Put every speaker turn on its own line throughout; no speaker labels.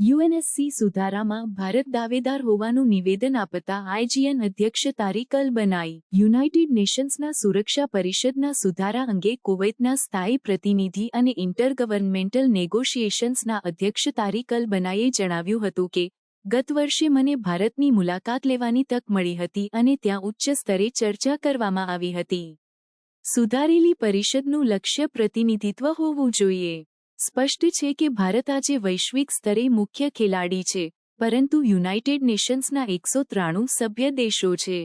UNSC સુધારામાં Bharat દાવેદાર હોવાનું નિવેદન આપતા આઈજીએન અધ્યક્ષ તારીક અલ બનાઈ, યુનાઇટેડ નેશન્સના સુરક્ષા પરિષદના સુધારા અંગે કુવૈતના સ્થાયી પ્રતિનિધિ અને ઇન્ટરગવર્નમેન્ટલ નેગોશિએશન્સના અધ્યક્ષ તારીક અલ બનાઈએ જણાવ્યું હતું કે, ગત વર્ષે મને ભારતની મુલાકાત લેવાની તક મળી હતી અને ત્યાં ઉચ્ચ સ્તરે ચર્ચા કરવામાં આવી હતી. સુધારેલી પરિષદનું લક્ષ્ય પ્રતિનિધિત્વ હોવું જોઈએ. સ્પષ્ટ છે કે ભારત આજે વૈશ્વિક સ્તરે મુખ્ય ખેલાડી છે, પરંતુ યુનાઇટેડ નેશન્સના એકસો ત્રાણું સભ્ય દેશો છે.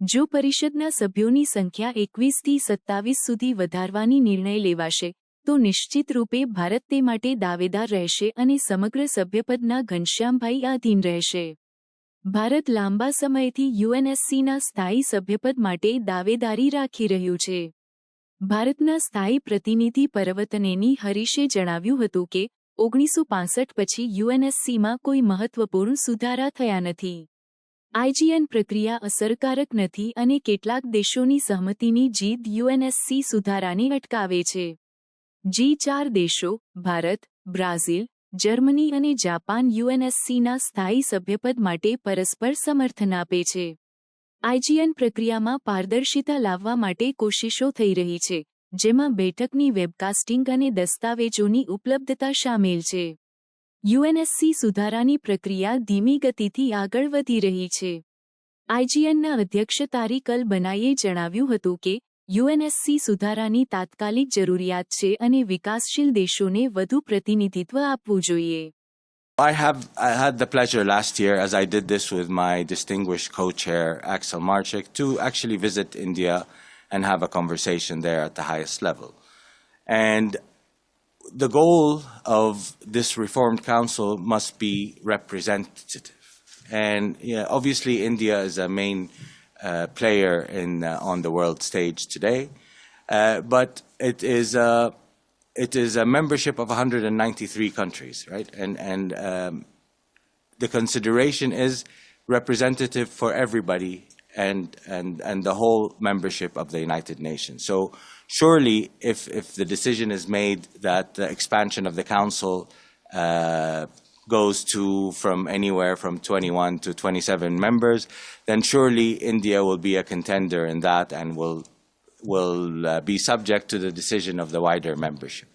જો પરિષદના સભ્યોની સંખ્યા એકવીસથી સત્તાવીસ સુધી વધારવાની નિર્ણય લેવાશે, તો નિશ્ચિત રૂપે ભારત તે માટે દાવેદાર રહેશે અને સમગ્ર સભ્યપદના ઘનશ્યામભાઈ આધીન રહેશે. ભારત લાંબા સમયથી યુએનએસસીના સ્થાયી સભ્યપદ માટે દાવેદારી રાખી રહ્યું છે. ભારતના સ્થાયી પ્રતિનિધિ પરવતનેની હરીશે જણાવ્યું હતું કે, ઓગણીસો પાંસઠ પછી યુએનએસસીમાં કોઈ મહત્વપૂર્ણ સુધારા થયા નથી. આઈજીએન પ્રક્રિયા અસરકારક નથી અને કેટલાક દેશોની સહમતિની જીદ યુએનએસસી સુધારાને અટકાવે છે. જી ચાર દેશો, ભારત, બ્રાઝિલ, જર્મની અને જાપાન યુએનએસસીના સ્થાયી સભ્યપદ માટે પરસ્પર સમર્થન આપે છે. આઈજીએન પ્રક્રિયામાં પારદર્શિતા લાવવા માટે કોશિશો થઈ રહી છે, જેમાં બેઠકની વેબકાસ્ટિંગ અને દસ્તાવેજોની ઉપલબ્ધતા શામેલ છે. યુએનએસસી સુધારાની પ્રક્રિયા ધીમી ગતિથી આગળ વધી રહી છે. આઈજીએનના અધ્યક્ષ તારીક અલ બનાઈએ જણાવ્યું હતું કે, યુએનએસસી સુધારાની તાત્કાલિક જરૂરિયાત છે અને વિકાસશીલ દેશોને વધુ પ્રતિનિધિત્વ આપવું જોઈએ.
I have I had the pleasure last year, as I did this with my distinguished co-chair Axel Marchik, to actually visit India and have a conversation there at the highest level. And the goal of this reformed council must be representative. And obviously, India is a main uh, player in uh, on the world stage today, uh, but it is. Uh, it is a membership of 193 countries, right? And and um, the consideration is representative for everybody and and and the whole membership of the United Nations. So surely, if if the decision is made that the expansion of the council uh, goes to from anywhere from 21 to 27 members, then surely India will be a contender in that and will will uh, be subject to the decision of the wider membership.